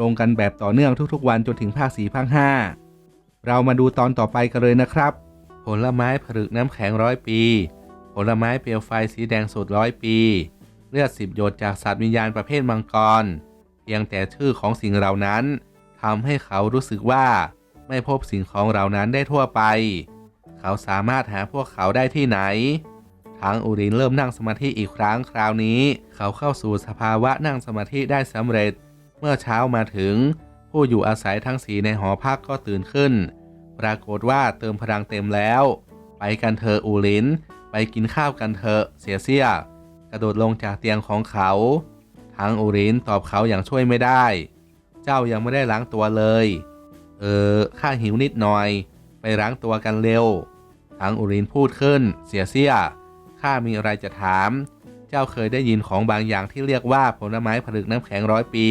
ลงกันแบบต่อเนื่องทุกๆ วันจนถึงภาค4ภาค5เรามาดูตอนต่อไปกันเลยนะครับ ผลไม้ผลึกน้ำแข็งร้อยปี ผลไม้เปลวไฟสีแดงสดร้อยปี เลือดสิบหยดจากสัตว์วิญญาณประเภทมังกร เพียงแต่ชื่อของสิ่งเหล่านั้นทำให้เขารู้สึกว่าไม่พบสิ่งของเหล่านั้นได้ทั่วไป เขาสามารถหาพวกเขาได้ที่ไหนทั้งอุรินเริ่มนั่งสมาธิอีกครั้งคราวนี้ เขาเข้าสู่สภาวะนั่งสมาธิได้สำเร็จ เมื่อเช้ามาถึง ผู้อยู่อาศัยทั้งสีในหอพักก็ตื่นขึ้น ปรากฏว่าเติมพลังเต็มแล้ว ไปกันเถอะอูลิน ไปกินข้าวกันเถอะเสียเสียกระโดดลงจากเตียงของเขาทั้งอูรินตอบเขาอย่างช่วยไม่ได้ เจ้ายังไม่ได้ล้างตัวเลย เออข้าหิวนิดหน่อย ไปล้างตัวกันเร็วทั้งอูรินพูดขึ้น เสียเสียข้ามีอะไรจะถาม เจ้าเคยได้ยินของบางอย่างที่เรียกว่าผลไม้ผลึกน้ำแข็งร้อยปี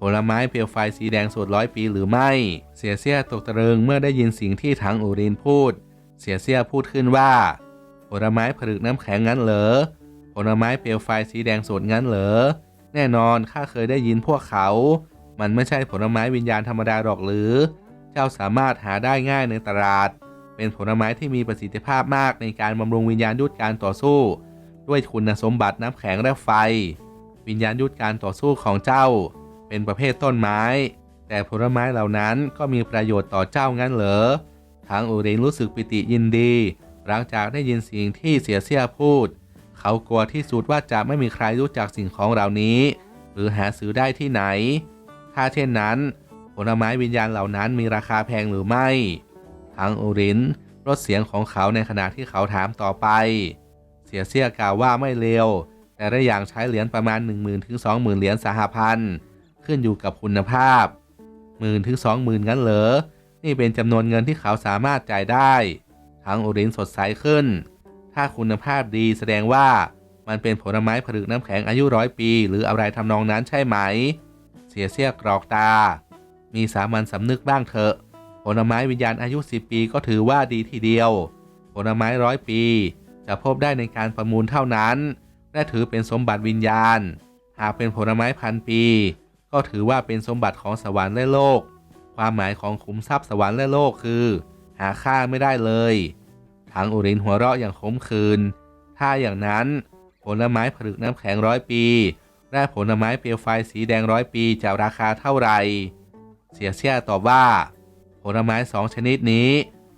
ผลไม้เปลวไฟสีแดงสดร้อยปีหรือไม่ เสียเสียตกตะลึงเมื่อได้ยินสิ่งที่ถังอูรินพูด เสียเสียพูดขึ้นว่า ผลไม้ผลึกน้ำแข็งงั้นเหรอ ผลไม้เปลวไฟสีแดงสดงั้นเหรอ แน่นอนข้าเคยได้ยินพวกเขา มันไม่ใช่ผลไม้วิญญาณธรรมดาหรอกหรือ เจ้าสามารถหาได้ง่ายในตลาด เป็นผลไม้ที่มีประสิทธิภาพมากในการบำรุงวิญญาณยุทธการต่อสู้ ด้วยคุณสมบัติน้ำแข็งและไฟ วิญญาณยุทธการต่อสู้ของเจ้า เป็นประเภทต้นไม้ แต่ผลไม้เหล่านั้นก็มีประโยชน์ต่อเจ้างั้นเหรอทางอูรินรู้สึกปิติยินดี หลังจากได้ยินสิ่งที่เสียเสียพูด เขากลัวที่สุดว่าจะไม่มีใครรู้จักสิ่งของเหล่านี้ หรือหาซื้อได้ที่ไหน ถ้าเช่นนั้น ผลไม้วิญญาณเหล่านั้นมีราคาแพงหรือไม่ ทางอูรินลดเสียงของเขาในขณะที่เขาถามต่อไป เสียเสียกล่าวว่าไม่เร็วแต่ละอย่างใช้เหรียญประมาณ 1 0,000ถึง20,000 เหรียญสหพันธ์ ขึ้นอยู่กับคุณภาพหมื่นถึงสองหมื่นงั้นเหรอ นี่เป็นจำนวนเงินที่เขาสามารถจ่ายได้ทางอูรินสดใสขึ้น ถ้าคุณภาพดีแสดงว่ามันเป็นผลไม้ผลึกน้ำแข็งอายุร้อยปี หรืออะไรทำนองนั้นใช่ไหม เสียเสียกรอกตา มีสามัญสำนึกบ้างเถอะ ผลไม้วิญญาณอายุ 10 ปีก็ถือว่าดีทีเดียว ผลไม้ร้อยปี จะพบได้ในการประมูลเท่านั้น และถือเป็นสมบัติวิญญาณ หากเป็นผลไม้พันปี ก็ถือว่าเป็นสมบัติของสวรรค์และโลก ความหมายของขุมทรัพย์สวรรค์และโลกคือ หาค่าไม่ได้เลยทางอุรินหัวเราะอย่างขมขื่นถ้าอย่างนั้นผลไม้ผลึกน้ำแข็งร้อยปีและผลไม้เปลวไฟสีแดงร้อยปีจะราคาเท่าไหร่ เสียเสียตอบว่า ผลไม้สองชนิดนี้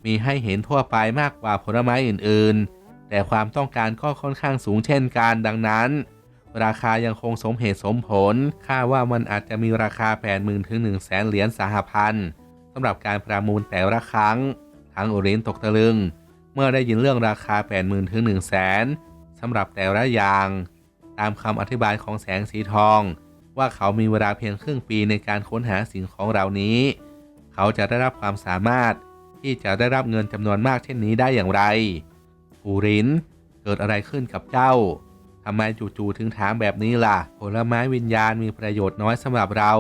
มีให้เห็นทั่วไปมากกว่าผลไม้อื่นๆ แต่ความต้องการก็ค่อนข้างสูงเช่นกันดังนั้น ราคายังคงสมเหตุสมผลค่าว่ามันอาจจะมีราคา 80,000ถึง1 0 0 0 0แสนเหรียญสหพันธ์สำหรับการประมูลแต่ละครั้งทางอุรินตกตะลึง เมื่อได้ยินเรื่องราคา 80,000ถึง1 0 0 0 0แสนสำหรับแต่ละอย่าง ตามคำอธิบายของแสงสีทอง ว่าเขามีเวลาเพียงครึ่งปีในการค้นหาสิ่งของเหล่านี้ เขาจะได้รับความสามารถที่จะได้รับเงินจำนวนมากเช่นนี้ได้อย่างไรอูรินเกิดอะไรขึ้นกับเจ้า ทำไมจู่ๆถึงถามแบบนี้ล่ะ ผลไม้วิญญาณมีประโยชน์น้อยสำหรับเรา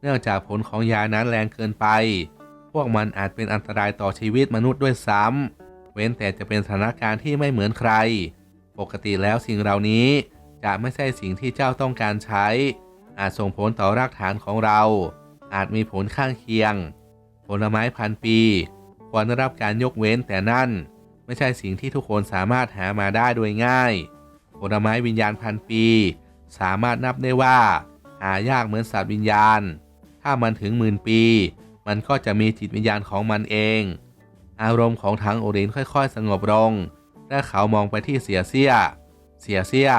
เนื่องจากผลของยานั้นแรงเกินไป พวกมันอาจเป็นอันตรายต่อชีวิตมนุษย์ด้วยซ้ำเว้นแต่จะเป็นสถานการณ์ที่ไม่เหมือนใคร ปกติแล้วสิ่งเหล่านี้จะไม่ใช่สิ่งที่เจ้าต้องการใช้ อาจส่งผลต่อรากฐานของเรา อาจมีผลข้างเคียง ผลไม้พันปี ควรได้รับการยกเว้นแต่นั่น ไม่ใช่สิ่งที่ทุกคนสามารถหามาได้โดยง่าย ผลไม้วิญญาณพันปี สามารถนับได้ว่า หายากเหมือนสัตว์วิญญาณ ถ้ามันถึงหมื่นปี มันก็จะมีจิตวิญญาณของมันเอง อารมณ์ของทั้งโอรินค่อยๆ สงบลงและเขามองไปที่เสียเสียเสียเสีย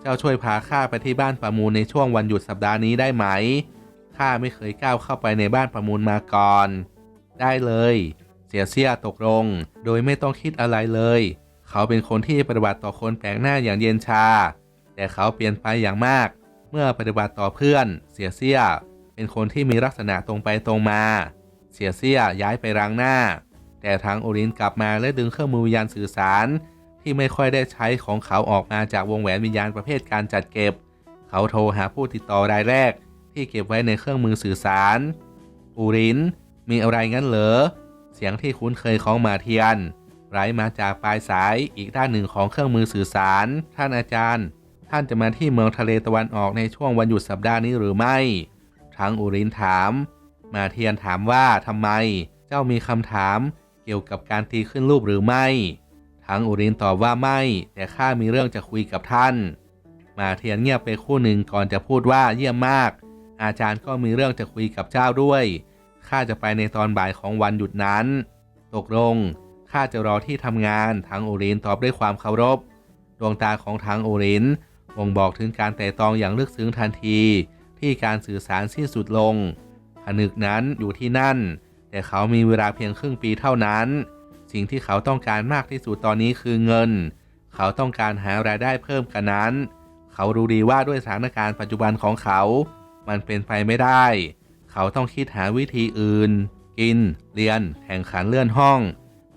เจ้าช่วยพาข้าไปที่บ้านประมูลในช่วงวันหยุดสัปดาห์นี้ได้ไหมข้าไม่เคยก้าวเข้าไปในบ้านประมูลมาก่อน ได้เลย เสียเสียตกลง โดยไม่ต้องคิดอะไรเลย เขาเป็นคนที่ปฏิบัติต่อคนแปลกหน้าอย่างเย็นชา แต่เขาเปลี่ยนไปอย่างมาก เมื่อปฏิบัติต่อเพื่อน เสียเสีย เป็นคนที่มีลักษณะตรงไปตรงมา เสียเสียย้ายไปรังหน้า แต่ทางโอรินกลับมาและดึงเครื่องมือวิญญาณสื่อสาร ที่ไม่ค่อยได้ใช้ของเขาออกมาจากวงแหวนวิญญาณประเภทการจัดเก็บ เขาโทรหาผู้ติดต่อรายแรก ที่เก็บไว้ในเครื่องมือสื่อสารอูรินมีอะไรงั้นเหรอเสียงที่คุ้นเคยของมาเทียน ไหลมาจากปลายสายอีกด้านหนึ่งของเครื่องมือสื่อสาร ท่านอาจารย์ ท่านจะมาที่เมืองทะเลตะวันออกในช่วงวันหยุดสัปดาห์นี้หรือไม่ทั้งอุรินถาม มาเทียนถามว่าทำไม เจ้ามีคำถามเกี่ยวกับการตีขึ้นรูปหรือไม่ ทั้งอุรินตอบว่าไม่ แต่ข้ามีเรื่องจะคุยกับท่าน มาเทียนเงียบไปคู่หนึ่งก่อนจะพูดว่าเยี่ยมมาก อาจารย์ก็มีเรื่องจะคุยกับเจ้าด้วยข้าจะไปในตอนบ่ายของวันหยุดนั้น ตกลง ข้าจะรอที่ทำงานทางโอรินตอบด้วยความเคารพ ดวงตาของทางโอรินบ่งบอกถึงการแต่ตองอย่างลึกซึ้งทันที ที่การสื่อสารสิ้นสุดลงผนึกนั้นอยู่ที่นั่น แต่เขามีเวลาเพียงครึ่งปีเท่านั้น สิ่งที่เขาต้องการมากที่สุดตอนนี้คือเงิน เขาต้องการหารายได้เพิ่มกันนั้น เขารู้ดีว่าด้วยสถานการณ์ปัจจุบันของเขา มันเป็นไปไม่ได้ เขาต้องคิดหาวิธีอื่น กิน เรียน แข่งขันเลื่อนห้อง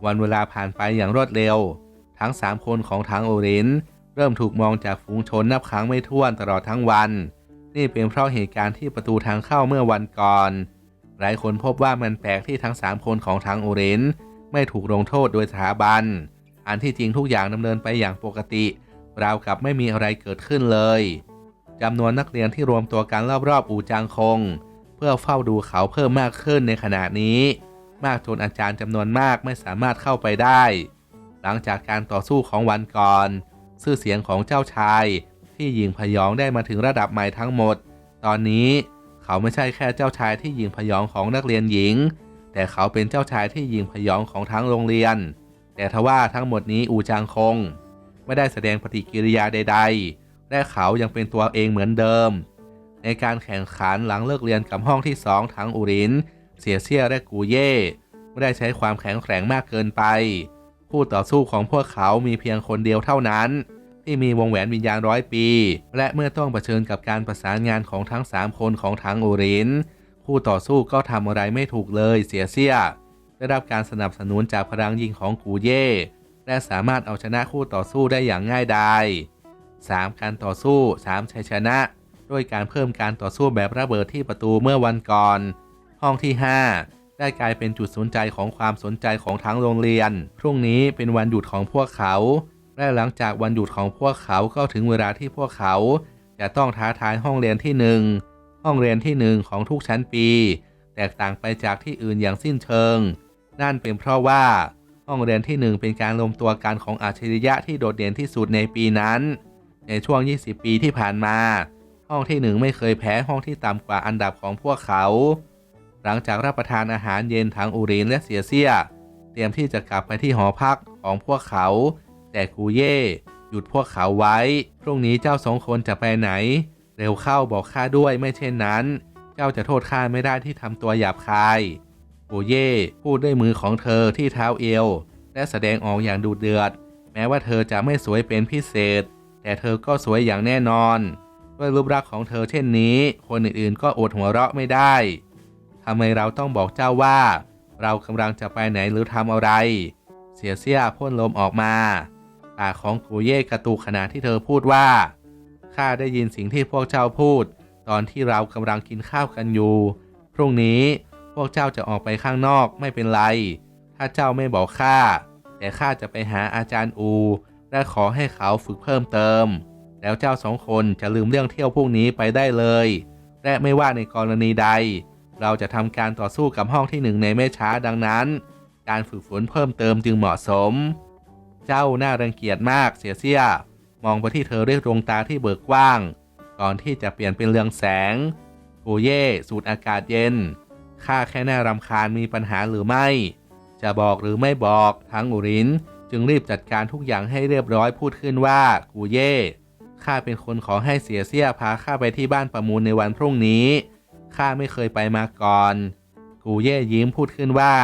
วันเวลาผ่านไปอย่างรวดเร็ว ทั้งสามคนของทางโอรินเริ่มถูกมองจากฝูงชนนับครั้งไม่ถ้วนตลอดทั้งวัน นี่เป็นเพราะเหตุการณ์ที่ประตูทางเข้าเมื่อวันก่อน หลายคนพบว่ามันแปลกที่ทั้งสามคนของทางโอรินไม่ถูกลงโทษโดยสถาบัน อันที่จริงทุกอย่างดำเนินไปอย่างปกติราวกับไม่มีอะไรเกิดขึ้นเลยจำนวนนักเรียนที่รวมตัวกันรอบๆอู่จางคง เพื่อเฝ้าดูเขาเพิ่มมากขึ้นในขณะนี้ มากจนอาจารย์จำนวนมากไม่สามารถเข้าไปได้ หลังจากการต่อสู้ของวันก่อน ชื่อเสียงของเจ้าชาย ที่ยิงพยองได้มาถึงระดับใหม่ทั้งหมด ตอนนี้เขาไม่ใช่แค่เจ้าชายที่ยิงพยองของนักเรียนหญิง แต่เขาเป็นเจ้าชายที่ยิงพยองของทั้งโรงเรียน แต่ทว่าทั้งหมดนี้อูจางคง ไม่ได้แสดงปฏิกิริยาใด ๆ และเขายังเป็นตัวเองเหมือนเดิม ในการแข่งขันหลังเลิกเรียนกับห้องที่สองทั้งอูริน เสียเซี่ยและกูเย่ไม่ได้ใช้ความแข็งแกร่งมากเกินไปผู้ต่อสู้ของพวกเขามีเพียงคนเดียวเท่านั้น ที่มีวงแหวนวิญญาณร้อยปี และเมื่อต้องเผชิญกับการประสานงานของทั้ง 3 คนของทั้งอูรินผู้ต่อสู้ก็ทำอะไรไม่ถูกเลยเสียเซี่ยได้รับการสนับสนุนจากพลังยิงของกูเย่และสามารถเอาชนะคู่ต่อสู้ได้อย่างง่ายดาย 3. การต่อสู้ 3 ชัยชนะ ด้วยการเพิ่มการต่อสู้แบบระเบิดที่ประตูเมื่อวันก่อน ห้องที่ 5 ได้กลายเป็นจุดสนใจของความสนใจของทั้งโรงเรียน พรุ่งนี้เป็นวันหยุดของพวกเขา และหลังจากวันหยุดของพวกเขาก็ถึงเวลาที่พวกเขา จะต้องท้าทายห้องเรียนที่หนึ่งห้องเรียนที่หนึ่งของทุกชั้นปี แตกต่างไปจากที่อื่นอย่างสิ้นเชิง นั่นเป็นเพราะว่าห้องเรียนที่หนึ่งเป็นการรวมตัวกันของอาชริยะที่โดดเด่นที่สุดในปีนั้น ในช่วง 20 ปีที่ผ่านมา ห้องที่หนึ่งไม่เคยแพ้ห้องที่ต่ำกว่าอันดับของพวกเขา หลังจากรับประทานอาหารเย็นทั้งอูรินและเสียเซีย เตรียมที่จะกลับไปที่หอพักของพวกเขา แต่กูเย่หยุดพวกเขาไว้ พรุ่งนี้เจ้าสองคนจะไปไหน เร็วเข้าบอกข้าด้วยไม่เช่นนั้น เจ้าจะโทษข้าไม่ได้ที่ทำตัวหยาบคายกูเย่พูดด้วยมือของเธอที่เท้าเอว และแสดงออกอย่างดุเดือด แม้ว่าเธอจะไม่สวยเป็นพิเศษ แต่เธอก็สวยอย่างแน่นอน ด้วยรูปลักษณ์ของเธอเช่นนี้ คนอื่นๆก็อดหัวเราะไม่ได้ ทำไมเราต้องบอกเจ้าว่า เรากำลังจะไปไหนหรือทำอะไร เสียเสียพ่นลมออกมาปาของกูเย่กระตุกขณะที่เธอพูดว่าข้าได้ยินสิ่งที่พวกเจ้าพูด ตอนที่เรากำลังกินข้าวกันอยู่ พรุ่งนี้พวกเจ้าจะออกไปข้างนอกไม่เป็นไร ถ้าเจ้าไม่บอกข้าแต่ข้าจะไปหาอาจารย์อู และขอให้เขาฝึกเพิ่มเติม แล้วเจ้าสองคนจะลืมเรื่องเที่ยวพวกนี้ไปได้เลย และไม่ว่าในกรณีใด เราจะทำการต่อสู้กับห้องที่หนึ่งในไม่ช้าดังนั้น การฝึกฝนเพิ่มเติมจึงเหมาะสม เจ้าน่ารังเกียจมากเสียเสียมองไปที่เธอด้วยดวงตาที่เบิกกว้าง ก่อนที่จะเปลี่ยนเป็นเรืองแสงกูเย่สูดอากาศเย็นข้าแค่น่ารำคาญมีปัญหาหรือไม่ จะบอกหรือไม่บอกทั้งอุรินจึงรีบจัดการทุกอย่างให้เรียบร้อยพูดขึ้นว่ากูเย่ข้าเป็นคนขอให้เสียเสียพาข้าไปที่บ้านประมูลในวันพรุ่งนี้ ข้าไม่เคยไปมาก่อน กูเย่ยิ้มพูดขึ้นว่า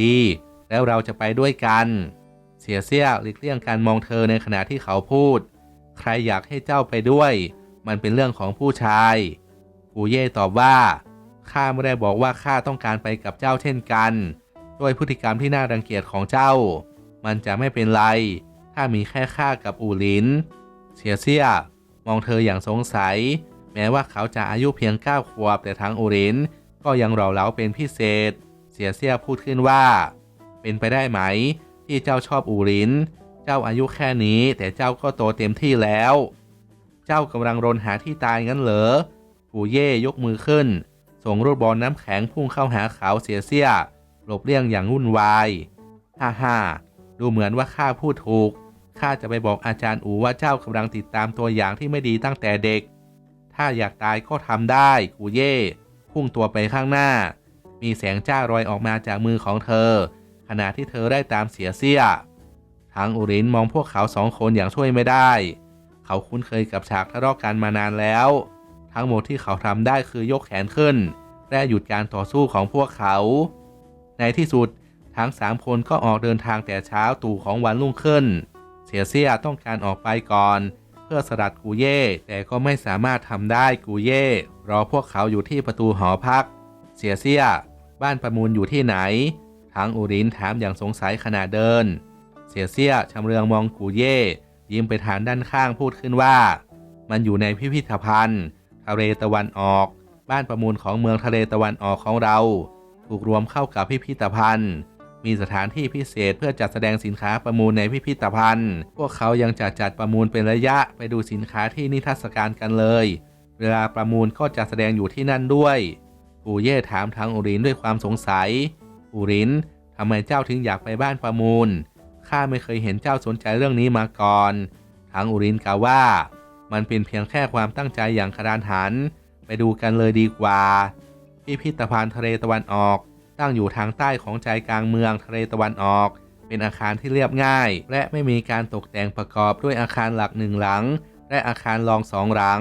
ดี แล้วเราจะไปด้วยกัน เสียเสียหลีกเลี่ยงการมองเธอในขณะที่เขาพูด ใครอยากให้เจ้าไปด้วย มันเป็นเรื่องของผู้ชาย กูเย่ตอบว่าข้าไม่ได้บอกว่าข้าต้องการไปกับเจ้าเช่นกัน ด้วยพฤติกรรมที่น่ารังเกียจของเจ้า มันจะไม่เป็นไร ถ้ามีแค่ข้ากับอูหลิน เสียเสียมองเธออย่างสงสัย แม้ว่าเขาจะอายุเพียงเก้าขวบแต่ทั้งอูหลินก็ยังหล่อเหลาเป็นพิเศษ เสียเสียพูดขึ้นว่า เป็นไปได้ไหม ที่เจ้าชอบอูหลิน เจ้าอายุแค่นี้แต่เจ้าก็โตเต็มที่แล้ว เจ้ากำลังรนหาที่ตายงั้นเหรอปูเย่ยกมือขึ้น ส่งรูปบอลน้ำแข็งพุ่งเข้าหาเขาเสียเสียหลบเลี่ยงอย่างวุ่นวายฮ่าฮ่าดูเหมือนว่าข้าพูดถูกข้าจะไปบอกอาจารย์อูว่าเจ้ากำลังติดตามตัวอย่างที่ไม่ดีตั้งแต่เด็ก ถ้าอยากตายก็ทำได้กูเย่พุ่งตัวไปข้างหน้า มีแสงจ้ารอยออกมาจากมือของเธอ ขณะที่เธอได้ตามเสียเสียทางอุรินมองพวกเขาสองคนอย่างช่วยไม่ได้ เขาคุ้นเคยกับฉากทะเลาะกันมานานแล้ว ทั้งหมดที่เขาทำได้คือยกแขนขึ้น และหยุดการต่อสู้ของพวกเขา ในที่สุดทั้งสามคนก็ออกเดินทางแต่เช้าตู่ของวันรุ่งขึ้น เสียเสียต้องการออกไปก่อน เพื่อสลัดกูเย่ แต่ก็ไม่สามารถทำได้กูเย่ รอพวกเขาอยู่ที่ประตูหอพัก เสียเสีย บ้านประมูลอยู่ที่ไหนทั้งอุรินถามอย่างสงสัยขณะเดิน เสียเสียชำเรืองมองกูเย่ ยิ้มไปทางด้านข้างพูดขึ้นว่า มันอยู่ในพิพิธภัณฑ์ ทะเลตะวันออก บ้านประมูลของเมืองทะเลตะวันออกของเรา ถูกรวมเข้ากับพิพิธภัณฑ์ มีสถานที่พิเศษเพื่อจัดแสดงสินค้าประมูลในพิพิธภัณฑ์ พวกเขายังจะจัดประมูลเป็นระยะไปดูสินค้าที่นิทรรศการกันเลย เวลาประมูลก็จะแสดงอยู่ที่นั่นด้วยปูเย่ถามทางอุรินด้วยความสงสัย อุรินทำไมเจ้าถึงอยากไปบ้านประมูล ข้าไม่เคยเห็นเจ้าสนใจเรื่องนี้มาก่อน ทางอุรินกล่าวว่า มันเป็นเพียงแค่ความตั้งใจอย่างกระดานหัน ไปดูกันเลยดีกว่า พิพิธภัณฑ์ทะเลตะวันออก ตั้งอยู่ทางใต้ของใจกลางเมืองทะเลตะวันออก เป็นอาคารที่เรียบง่าย และไม่มีการตกแต่งประกอบด้วยอาคารหลักหนึ่งหลัง และอาคารรองสองหลัง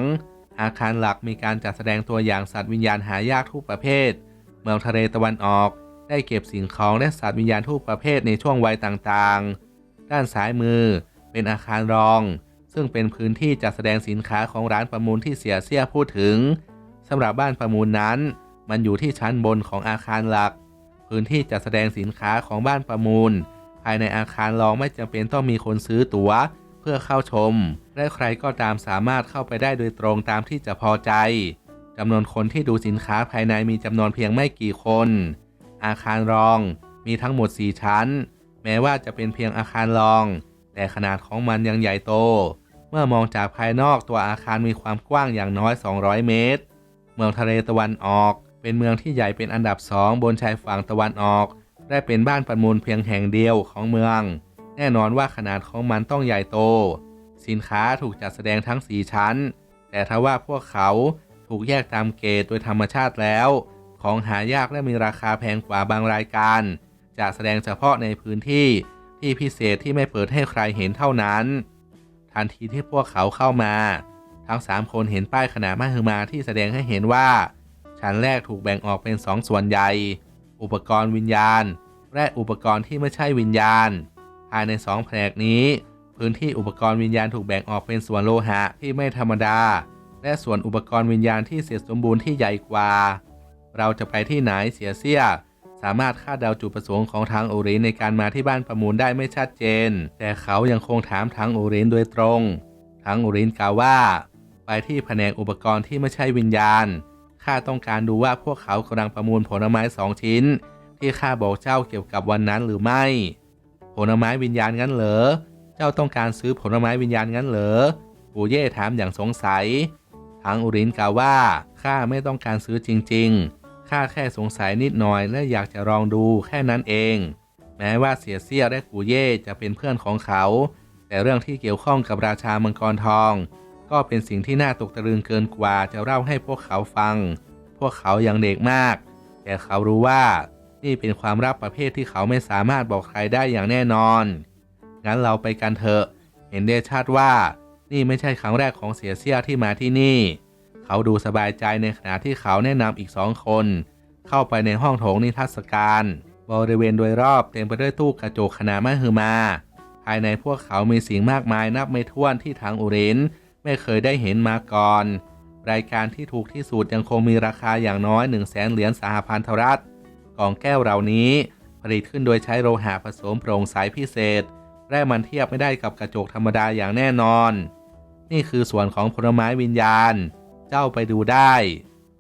อาคารหลักมีการจัดแสดงตัวอย่างสัตว์วิญญาณหายากทุกประเภท เมืองทะเลตะวันออกได้เก็บสิ่งของและสัตว์วิญญาณทุกประเภทในช่วงวัยต่างๆ ด้านซ้ายมือเป็นอาคารรอง ซึ่งเป็นพื้นที่จัดแสดงสินค้าของร้านประมูลที่เสียเสียพูดถึงสำหรับบ้านประมูลนั้น มันอยู่ที่ชั้นบนของอาคารหลัก พื้นที่จัดแสดงสินค้าของบ้านประมูล ภายในอาคารรองไม่จำเป็นต้องมีคนซื้อตั๋ว เพื่อเข้าชม และใครก็ตามสามารถเข้าไปได้โดยตรงตามที่จะพอใจจำนวนคนที่ดูสินค้าภายในมีจำนวนเพียงไม่กี่คน อาคารรองมีทั้งหมด 4 ชั้น แม้ว่าจะเป็นเพียงอาคารรอง แต่ขนาดของมันยังใหญ่โต เมื่อมองจากภายนอกตัวอาคารมีความกว้างอย่างน้อย 200 เมตร เมืองทะเลตะวันออก เป็นเมืองที่ใหญ่เป็นอันดับสองบนชายฝั่งตะวันออก ได้เป็นบ้านประมูลเพียงแห่งเดียวของเมือง แน่นอนว่าขนาดของมันต้องใหญ่โต สินค้าถูกจัดแสดงทั้ง 4 ชั้น แต่ทว่าพวกเขาถูกแยกตามเกณฑ์โดยธรรมชาติแล้ว ของหายากและมีราคาแพงกว่าบางรายการจะแสดงเฉพาะในพื้นที่ที่พิเศษที่ไม่เปิดให้ใครเห็นเท่านั้น ทันทีที่พวกเขาเข้ามา ทั้งสามคนเห็นป้ายขนาดมหึมาที่แสดงให้เห็นว่า ชั้นแรกถูกแบ่งออกเป็นสองส่วนใหญ่ อุปกรณ์วิญญาณ และอุปกรณ์ที่ไม่ใช่วิญญาณ ภายในสองแผนกนี้ พื้นที่อุปกรณ์วิญญาณถูกแบ่งออกเป็นส่วนโลหะที่ไม่ธรรมดา และส่วนอุปกรณ์วิญญาณที่เสร็จสมบูรณ์ที่ใหญ่กว่า เราจะไปที่ไหนเสียเสียสามารถคาดเดาจุดประสงค์ของทางโอรินในการมาที่บ้านประมูลได้ไม่ชัดเจน แต่เขายังคงถามทางโอรินโดยตรง ทางโอรินกล่าวว่า ไปที่แผนกอุปกรณ์ที่ไม่ใช่วิญญาณ ข้าต้องการดูว่าพวกเขากำลังประมูลผลไม้สองชิ้น ที่ข้าบอกเจ้าเกี่ยวกับวันนั้นหรือไม่ ผลไม้วิญญาณงั้นเหรอ เจ้าต้องการซื้อผลไม้วิญญาณงั้นเหรอปูเย่ถามอย่างสงสัย ทางอุรินกล่าวว่าข้าไม่ต้องการซื้อจริง ๆ ข้าแค่สงสัยนิดหน่อยและอยากจะลองดูแค่นั้นเอง แม้ว่าเสียเสียและกูเย่จะเป็นเพื่อนของเขา แต่เรื่องที่เกี่ยวข้องกับราชามังกรทอง ก็เป็นสิ่งที่น่าตกตะลึงเกินกว่าจะเล่าให้พวกเขาฟัง พวกเขายังเด็กมาก แต่เขารู้ว่า นี่เป็นความลับประเภทที่เขาไม่สามารถบอกใครได้อย่างแน่นอน งั้นเราไปกันเถอะ เห็นได้ชัดว่า นี่ไม่ใช่ครั้งแรกของเสียเสียที่มาที่นี่ เขาดูสบายใจในขณะที่เขาแนะนำอีกสองคน เข้าไปในห้องโถงนิทรรศการ บริเวณโดยรอบเต็มไปด้วยตู้กระจกขนาดมหึมา ภายในพวกเขามีสิ่งมากมายนับไม่ถ้วนที่ทางอุริน ไม่เคยได้เห็นมาก่อน รายการที่ถูกที่สุดยังคงมีราคาอย่างน้อย 1 0 0 0 0แสนเหรียญสหพันธรัฐกล่องแก้วเหล่านี้ผลิตขึ้นโดยใช้โลหะผสมโปร่งใสพิเศษ และมันเทียบไม่ได้กับกระจกธรรมดาอย่างแน่นอน นี่คือส่วนของผลไม้วิญญาณ เจ้าไปดูได้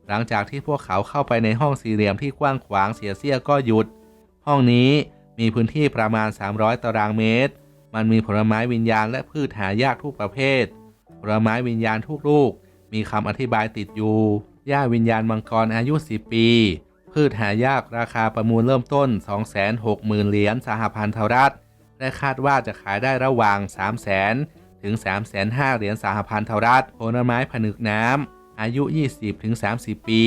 หลังจากที่พวกเขาเข้าไปในห้องสี่เหลี่ยมที่กว้างขวางเสียเสี้ยก็หยุด ห้องนี้มีพื้นที่ประมาณ 300 ตารางเมตร มันมีผลไม้วิญญาณและพืชหายากทุกประเภท ผลไม้วิญญาณทุกลูก มีคำอธิบายติดอยู่ หญ้าวิญญาณมังกรอายุ 10 ปี พืชหายากราคาประมูลเริ่มต้น 260,000 เหรียญสหพันธรัฐ และคาดว่าจะขายได้ระหว่าง 300,000 ถึง3,500 เหรียญสหพันธรัฐ ผลไม้ผนึกน้ำ อายุ 20ถึง30 ปี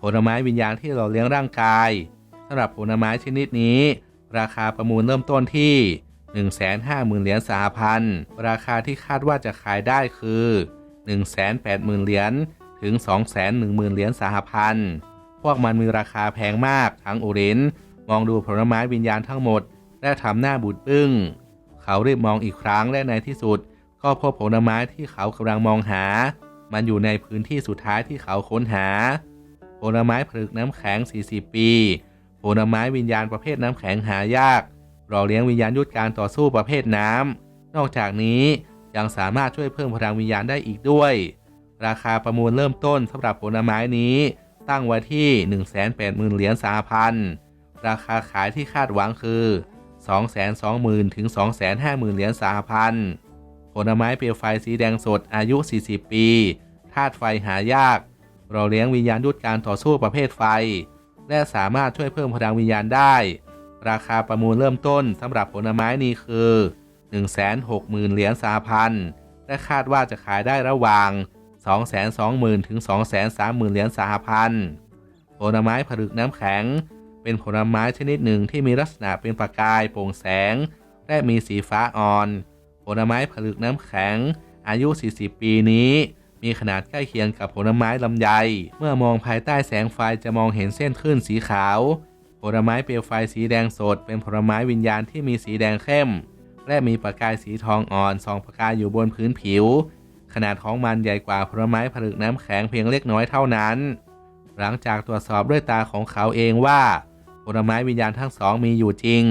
ผลไม้วิญญาณที่เราเลี้ยงร่างกายสำหรับผลไม้ชนิดนี้ ราคาประมูลเริ่มต้นที่ 150,000 เหรียญสหพันธ์ ราคาที่คาดว่าจะขายได้คือ 180,000 เหรียญถึง 210,000 เหรียญสหพันธ์ พวกมันมีราคาแพงมาก ทั้งอุรินมองดูผลไม้วิญญาณทั้งหมด และทำหน้าบูดบึ้ง เขารีบมองอีกครั้งและในที่สุด ก็พบผลไม้ที่เขากำลังมองหา มันอยู่ในพื้นที่สุดท้ายที่เขาค้นหา ผลไม้ผลึกน้ำแข็ง 40 ปี ผลไม้วิญญาณประเภทน้ำแข็งหายาก รอเลี้ยงวิญญาณยุทธการต่อสู้ประเภทน้ำ นอกจากนี้ยังสามารถช่วยเพิ่มพลังวิญญาณได้อีกด้วย ราคาประมูลเริ่มต้นสำหรับผลไม้นี้ ตั้งไว้ที่ 180,000 เหรียญสหพันธ์ราคาขายที่คาดหวังคือ 220,000 ถึง 250,000 เหรียญสหพันธ์ผลไม้เปลวไฟสีแดงสดอายุ 40 ปีธาตุไฟหายาก เราเลี้ยงวิญญาณยุทธการต่อสู้ประเภทไฟ และสามารถช่วยเพิ่มพลังวิญญาณได้ ราคาประมูลเริ่มต้นสำหรับผลไม้นี้คือ 160,000 เหรียญสหพันธ์และคาดว่าจะขายได้ระหว่าง 220,000 ถึง 230,000 เหรียญสหพันธ์ผลไม้ผลึกน้ำแข็ง เป็นผลไม้ชนิดหนึ่งที่มีลักษณะเป็นประกายโปร่งแสง และมีสีฟ้าอ่อน ผลไม้ผลึกน้ำแข็ง อายุ 40 ปีนี้มีขนาดใกล้เคียงกับผลไม้ลำไย เมื่อมองภายใต้แสงไฟจะมองเห็นเส้นคลื่นสีขาว ผลไม้เปลวไฟสีแดงสด เป็นผลไม้วิญญาณที่มีสีแดงเข้ม และมีประกายสีทองอ่อนส่องประกายอยู่บนพื้นผิว ขนาดของมันใหญ่กว่าผลไม้ผลึกน้ำแข็งเพียงเล็กน้อยเท่านั้น หลังจากตรวจสอบด้วยตาของเขาเองว่าผลไม้วิญญาณทั้งสองมีอยู่จริง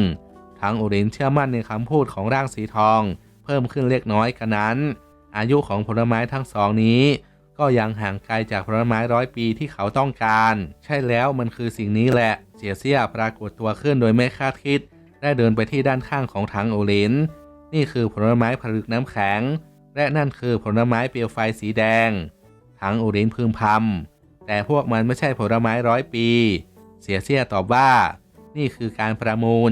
ทั้งอุรินเชื่อมั่นในคำพูดของร่างสีทอง เพิ่มขึ้นเล็กน้อยกระนั้น อายุของผลไม้ทั้งสองนี้ ก็ยังห่างไกลจากผลไม้ร้อยปีที่เขาต้องการ ใช่แล้วมันคือสิ่งนี้แหละ เสียเสียปรากฏตัวขึ้นโดยไม่คาดคิด ได้เดินไปที่ด้านข้างของถังโอลินนี่คือผลไม้ผลึกน้ำแข็ง และนั่นคือผลไม้เปลวไฟสีแดง ถังโอลินพึมพำแต่พวกมันไม่ใช่ผลไม้ร้อยปี เสียเสียตอบว่า นี่คือการประมูล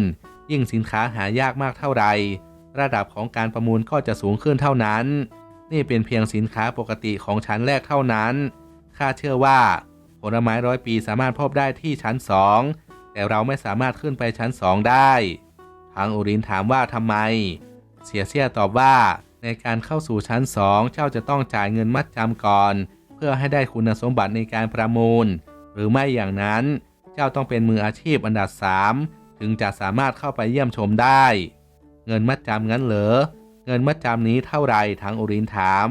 ยิ่งสินค้าหายากมากเท่าไหร่ระดับของการประมูลก็จะสูงขึ้นเท่านั้น นี่เป็นเพียงสินค้าปกติของชั้นแรกเท่านั้น ข้าเชื่อว่าผลไม้ร้อยปีสามารถพบได้ที่ชั้นสอง แต่เราไม่สามารถขึ้นไปชั้นสองได้ ทางอุรินถามว่าทำไม เสียเสียตอบว่าในการเข้าสู่ชั้นสองเจ้าจะต้องจ่ายเงินมัดจำก่อน เพื่อให้ได้คุณสมบัติในการประมูล หรือไม่อย่างนั้น เจ้าต้องเป็นมืออาชีพอันดับสามถึงจะสามารถเข้าไปเยี่ยมชมได้ เงินมัดจำงั้นเหรอ เงินมัดจำนี้เท่าไรทางอุรินถาม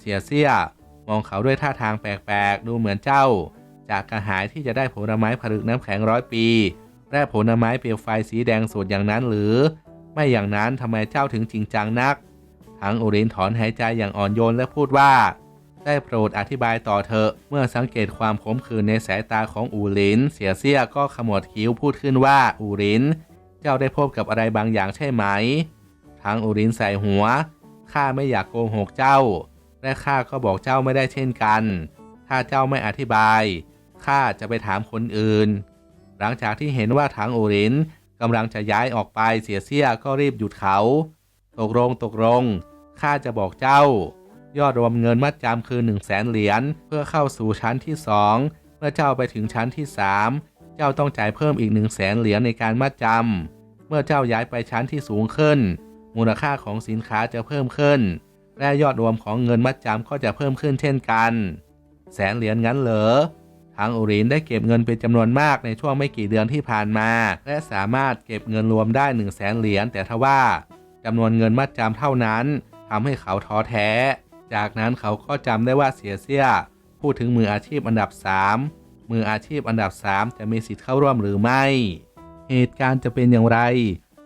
เสียเสียมองเขาด้วยท่าทางแปลกๆ ดูเหมือนเจ้า จากกระหายที่จะได้ผลไม้ผลึกน้ำแข็งร้อยปีและผลไม้เปลวไฟสีแดงสดอย่างนั้นหรือ ไม่อย่างนั้นทำไมเจ้าถึงจริงจังนัก ทั้งอุรินถอนหายใจอย่างอ่อนโยนและพูดว่า ได้โปรดอธิบายต่อเถอะ เมื่อสังเกตความขมขื่นในสายตาของอูริน เสียเสียก็ขมวดคิ้วพูดขึ้นว่าอูริน เจ้าได้พบกับอะไรบางอย่างใช่ไหม ทั้งอูรินใส่หัว ข้าไม่อยากโกหกเจ้า และข้าก็บอกเจ้าไม่ได้เช่นกัน ถ้าเจ้าไม่อธิบาย ข้าจะไปถามคนอื่น หลังจากที่เห็นว่าถังอูรินกำลังจะย้ายออกไปเสียเสียก็รีบหยุดเขา ตกลงตกลง ข้าจะบอกเจ้า ยอดรวมเงินมัดจำคือ1 0 0 0 0แสนเหรียญเพื่อเข้าสู่ชั้นที่2เมื่อเจ้าไปถึงชั้นที่3เจ้าต้องจ่ายเพิ่มอีก1 0 0 0 0แสนเหรียญในการมัดจำเมื่อเจ้าย้ายไปชั้นที่สูงขึ้น มูลค่าของสินค้าจะเพิ่มขึ้น และยอดรวมของเงินมัดจำก็จะเพิ่มขึ้นเช่นกัน แสนเหรียญงั้นเหรอทางอุรินได้เก็บเงินเป็นจำนวนมากในช่วงไม่กี่เดือนที่ผ่านมา และสามารถเก็บเงินรวมได้1 0 0 0 0แสนเหรียญแต่ทว่าจำนวนเงินมัดจำเท่านั้นทำให้เขาท้อแท้ จากนั้นเขาก็จำได้ว่าเสียเสียพูดถึงมืออาชีพอันดับ 3 มืออาชีพอันดับ 3 จะมีสิทธิ์เข้าร่วมหรือไม่ เหตุการณ์จะเป็นอย่างไร